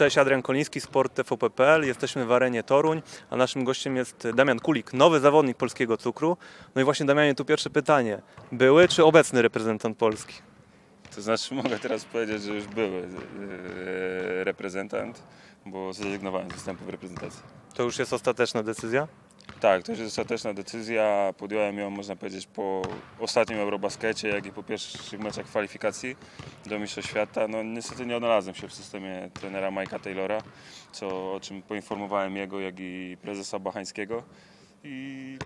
Cześć, Adrian Koliński, Sport TVP.pl. Jesteśmy w arenie Toruń, a naszym gościem jest Damian Kulik, nowy zawodnik polskiego cukru. No i właśnie Damianie, tu pierwsze pytanie. Były czy obecny reprezentant Polski? To znaczy mogę teraz powiedzieć, że już były e, reprezentant, bo zrezygnowałem z występu w reprezentacji. To już jest ostateczna decyzja? Tak, to jest ostateczna decyzja. Podjąłem ją, można powiedzieć, po ostatnim Eurobaskecie, jak i po pierwszych meczach kwalifikacji do Mistrzostw Świata. No niestety nie odnalazłem się w systemie trenera Mike'a Taylora, co, o czym poinformowałem jego, jak i prezesa Bachańskiego. I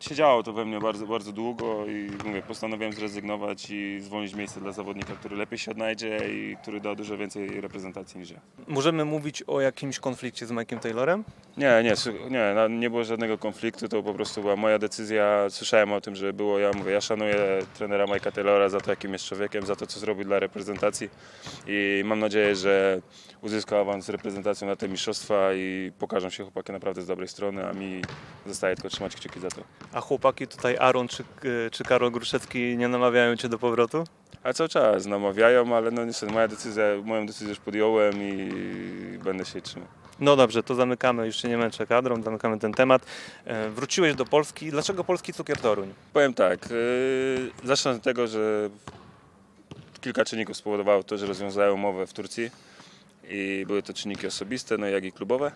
siedziało to we mnie bardzo, bardzo długo i mówię, postanowiłem zrezygnować i zwolnić miejsce dla zawodnika, który lepiej się odnajdzie i który da dużo więcej reprezentacji niż ja. Możemy mówić o jakimś konflikcie z Mike'em Taylorem? Nie, nie, nie, nie było żadnego konfliktu, to po prostu była moja decyzja. Słyszałem o tym, że było, ja mówię, ja szanuję trenera Mike'a Taylora za to, jakim jest człowiekiem, za to, co zrobił dla reprezentacji i mam nadzieję, że uzyska awans z reprezentacją na te mistrzostwa i pokażą się chłopaki naprawdę z dobrej strony, a mi zostaje tylko trzymać kciuki za to. A chłopaki tutaj Aaron czy, czy Karol Gruszecki nie namawiają Cię do powrotu? A cały czas namawiają, ale no niestety moja decyzja, moją decyzję już podjąłem i będę się trzymał. No dobrze, to zamykamy, już się nie męczę kadrą, zamykamy ten temat. E, Wróciłeś do Polski. Dlaczego polski cukier Toruń? Powiem tak, yy, zacznę od tego, że kilka czynników spowodowało to, że rozwiązałem umowę w Turcji i były to czynniki osobiste, no jak i klubowe.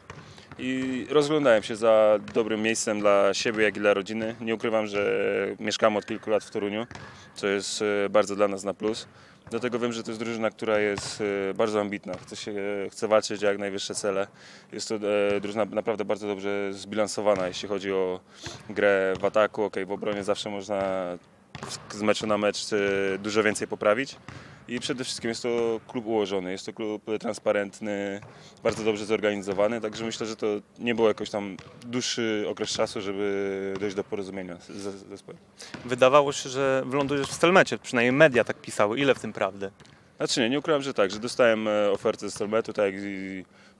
I rozglądałem się za dobrym miejscem dla siebie, jak i dla rodziny. Nie ukrywam, że mieszkam od kilku lat w Toruniu, co jest e, bardzo dla nas na plus. Dlatego wiem, że to jest drużyna, która jest e, bardzo ambitna, chce, się, chce walczyć o jak najwyższe cele. Jest to e, drużyna naprawdę bardzo dobrze zbilansowana, jeśli chodzi o grę w ataku. Okej, w obronie zawsze można z meczu na mecz e, dużo więcej poprawić. I przede wszystkim jest to klub ułożony, jest to klub transparentny, bardzo dobrze zorganizowany, także myślę, że to nie było jakoś tam dłuższy okres czasu, żeby dojść do porozumienia z zespołem. Wydawało się, że wylądujesz w Stelmecie, przynajmniej media tak pisały. Ile w tym prawdy? Znaczy nie, nie ukrywam, że tak, że dostałem e, ofertę z Stelmetu, tak jak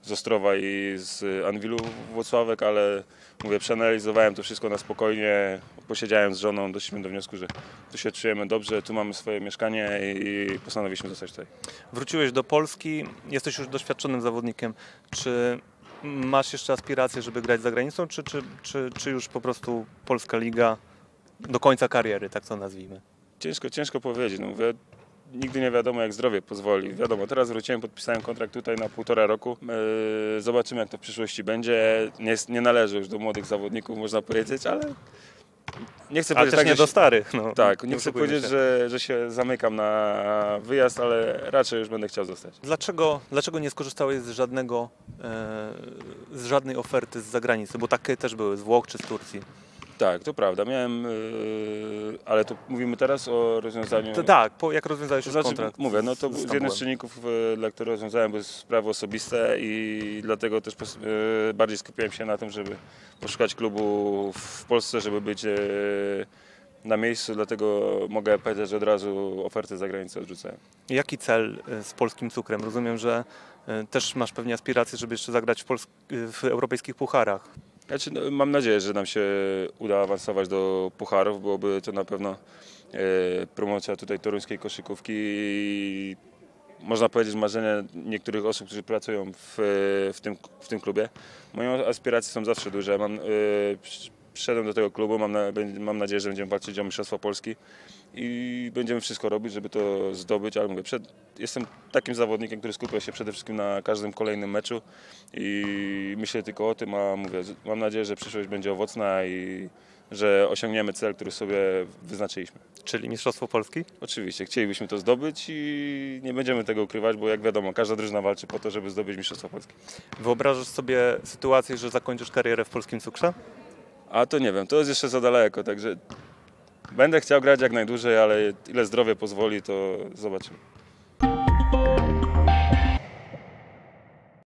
z Ostrowa i z Anwilu Włocławek, ale mówię, przeanalizowałem to wszystko na spokojnie, posiedziałem z żoną, doszliśmy do wniosku, że tu się czujemy dobrze, tu mamy swoje mieszkanie i postanowiliśmy zostać tutaj. Wróciłeś do Polski, jesteś już doświadczonym zawodnikiem. Czy masz jeszcze aspiracje, żeby grać za granicą, czy, czy, czy, czy już po prostu Polska Liga do końca kariery, tak to nazwijmy? Ciężko, ciężko powiedzieć. No, mówię, nigdy nie wiadomo, jak zdrowie pozwoli. Wiadomo, teraz wróciłem, podpisałem kontrakt tutaj na półtora roku. Yy, zobaczymy, jak to w przyszłości będzie. Nie, nie należy już do młodych zawodników, można powiedzieć, ale nie chcę Ale powiedzieć też tak, nie że do się- starych. No, Tak, nie chcę oszukujmy powiedzieć, się. że, że się zamykam na wyjazd, ale raczej już będę chciał zostać. Dlaczego, dlaczego nie skorzystałeś z żadnego, e, z żadnej oferty z zagranicy? Bo takie też były, z Włoch czy z Turcji. Tak, to prawda. Miałem, yy, ale to mówimy teraz o rozwiązaniu. To, tak, po, jak rozwiązałeś To znaczy, kontrakt? mówię, no to z- jeden z czynników, e, dla których rozwiązałem, były sprawy osobiste i dlatego też e, bardziej skupiłem się na tym, żeby poszukać klubu w Polsce, żeby być e, na miejscu, dlatego mogę powiedzieć, że od razu oferty za granicę odrzucałem. Jaki cel e, z polskim cukrem? Rozumiem, że e, też masz pewnie aspiracje, żeby jeszcze zagrać w, Pols- w europejskich pucharach. Znaczy, no, mam nadzieję, że nam się uda awansować do pucharów, byłoby to na pewno e, promocja tutaj toruńskiej koszykówki i można powiedzieć marzenie niektórych osób, którzy pracują w, w, tym, w tym klubie. Moje aspiracje są zawsze duże. Mam, e, przyszedłem do tego klubu, mam, na, mam nadzieję, że będziemy walczyć o Mistrzostwo Polski i będziemy wszystko robić, żeby to zdobyć, ale mówię, przed, jestem takim zawodnikiem, który skupia się przede wszystkim na każdym kolejnym meczu i myślę tylko o tym, a mówię, mam nadzieję, że przyszłość będzie owocna i że osiągniemy cel, który sobie wyznaczyliśmy. Czyli Mistrzostwo Polski? Oczywiście, chcielibyśmy to zdobyć i nie będziemy tego ukrywać, bo jak wiadomo, każda drużyna walczy po to, żeby zdobyć Mistrzostwo Polski. Wyobrażasz sobie sytuację, że zakończysz karierę w polskim cukrze? A to nie wiem, to jest jeszcze za daleko, także będę chciał grać jak najdłużej, ale ile zdrowie pozwoli, to zobaczymy.